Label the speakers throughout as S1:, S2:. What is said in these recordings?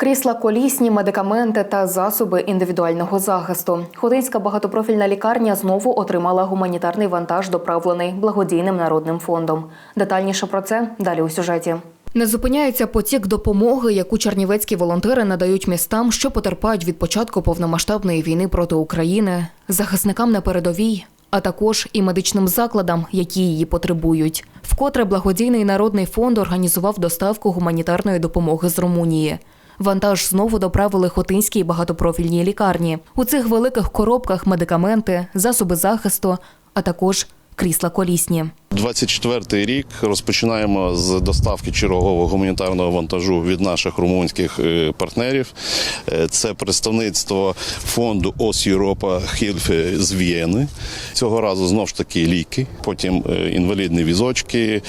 S1: Крісла колісні, медикаменти та засоби індивідуального захисту. Хотинська багатопрофільна лікарня знову отримала гуманітарний вантаж, доправлений благодійним народним фондом. Детальніше про це далі у сюжеті. Не зупиняється потік допомоги, яку чернівецькі волонтери надають містам, що потерпають від початку повномасштабної війни проти України, захисникам на передовій, а також і медичним закладам, які її потребують. Вкотре благодійний народний фонд організував доставку гуманітарної допомоги з Румунії. Вантаж знову доправили Хотинській багатопрофільній лікарні. У цих великих коробках медикаменти, засоби захисту, а також крісла колісні.
S2: 24-й рік розпочинаємо з доставки чергового гуманітарного вантажу від наших румунських е, партнерів. Е, Це представництво фонду ОС Європа Хільфе з В'єни. Цього разу знов ж таки ліки, потім е, інвалідні візочки,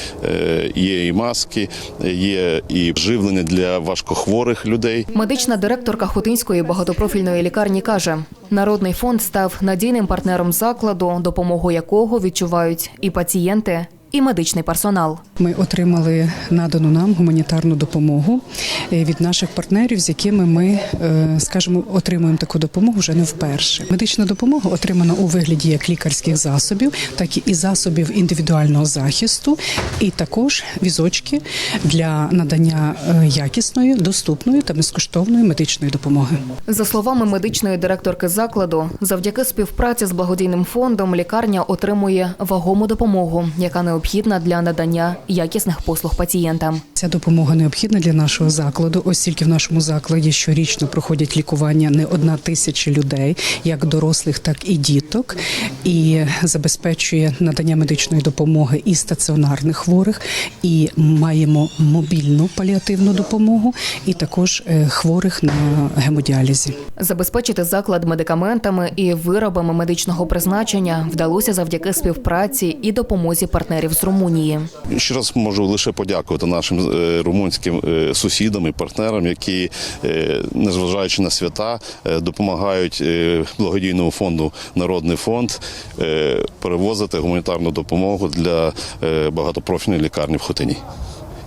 S2: є і маски, є і живлення для важкохворих людей.
S1: Медична директорка Хотинської багатопрофільної лікарні каже: народний фонд став надійним партнером закладу, допомогу якого відчувають і пацієнти, і медичний персонал.
S3: Ми отримали надану нам гуманітарну допомогу е, від наших партнерів, з якими ми, е, скажімо, отримуємо таку допомогу вже не вперше. Медична допомога отримана у вигляді як лікарських засобів, так і засобів індивідуального захисту, і також візочки для надання е, якісної, доступної та безкоштовної медичної допомоги.
S1: За словами медичної директорки закладу, завдяки співпраці з благодійним фондом лікарня отримує вагому допомогу, яка необхідна для надання якісних послуг пацієнтам.
S3: Ця допомога необхідна для нашого закладу, оскільки в нашому закладі щорічно проходять лікування не одна тисяча людей, як дорослих, так і діток, і забезпечує надання медичної допомоги і стаціонарних хворих, і маємо мобільну паліативну допомогу, і також е, хворих на гемодіалізі.
S1: Забезпечити заклад медикаментами і виробами медичного призначення вдалося завдяки співпраці і допомозі партнерів з Румунії.
S2: Ще раз можу лише подякувати нашим е, румунським е, сусідам і партнерам, які, е, незважаючи на свята, допомагають благодійному фонду Народний фонд перевозити гуманітарну допомогу для багатопрофільної лікарні в Хотині.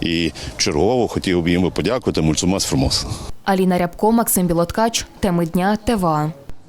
S2: І чергово хотів би їм подякувати Мульцумас Формос.
S1: Аліна Рябко, Максим Білоткач. Теми дня ТВА.